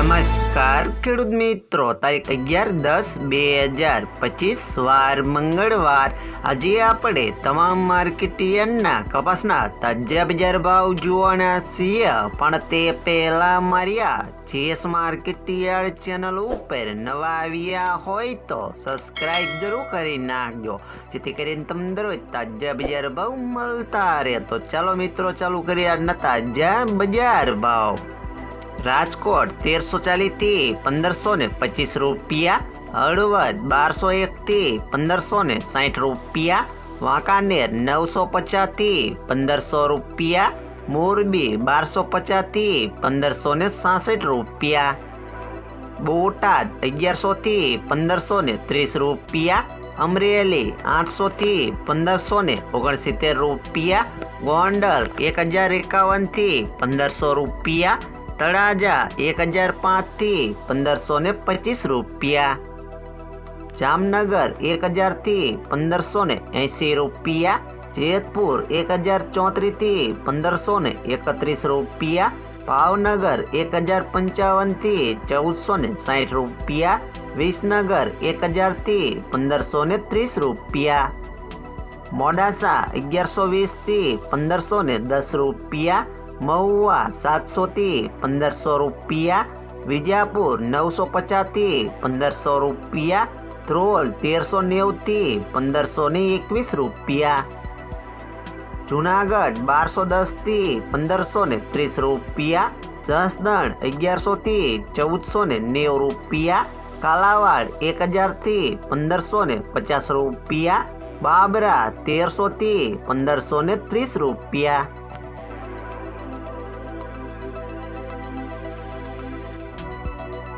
નમસ્કાર, ખેડૂત મિત્રો. તારીખ અગિયાર દસ બે હજાર પચીસ, વાર મંગળવાર. આજે આપણે તમામ માર્કેટિયનના કપાસના તાજા બજાર ભાવ જોવાના છીએ. પણ તે પહેલા માર્યા જેસ માર્કેટિયર ચેનલ ઉપર નવા આવ્યા હોય તો સબસ્ક્રાઇબ જરૂર કરી નાખજો. જેથી કરીને તમને દરરોજ તાજા બજાર ભાવ મળતા રહે. તો ચાલો મિત્રો, ચાલુ કરીએ આજના તાજા બજાર ભાવ. રાજકોટ તેરસો ચાલીસ થી પંદરસો ને પચીસ રૂપિયા હળવદ બારસો એક થી પંદરસો ને સાઠ રૂપિયા વાંકાનેર નવસો પચાસ થી પંદરસો રૂપિયા મોરબી બારસો પચાસ થી પંદરસો ને સાસઠ રૂપિયા બોટાદ અગિયારસો થી પંદરસો ને ત્રીસ રૂપિયા અમરેલી આઠસો થી પંદરસો ને ઓગણસિત્તેર રૂપિયા ગોંડલ એક હજાર એકાવન થી પંદરસો રૂપિયા તળાજા એક હજાર પાંચ થી પંદરસો ને પચીસ રૂપિયા જામનગર એક હજાર થી પંદરસો ને એંસી રૂપિયા જેતપુર એક હજાર ચોત્રીસ થી પંદરસો ને એકત્રીસ રૂપિયા ભાવનગર એક હજાર પંચાવન થી ચૌદસો ને સાઠ રૂપિયા વિસનગર એક હજાર થી પંદરસો ને ત્રીસ રૂપિયા મોડાસા અગિયારસો વીસ થી પંદરસો ને દસ રૂપિયા મહુવા સાતસો થી પંદરસો રૂપિયા વિજાપુર નવસો પચાસ થી પંદરસો રૂપિયા ધ્રોલ તેરસો નેવું થી પંદરસો ને એકવીસ રૂપિયા જુનાગઢ બારસો દસ થી પંદરસો ને ત્રીસ રૂપિયા જસદણ અગિયારસો થી ચૌદસો ને નેવું રૂપિયા કાલાવાડ એક હજાર થી પંદરસો ને પચાસ રૂપિયા બાબરા તેરસો થી પંદરસો ને ત્રીસ રૂપિયા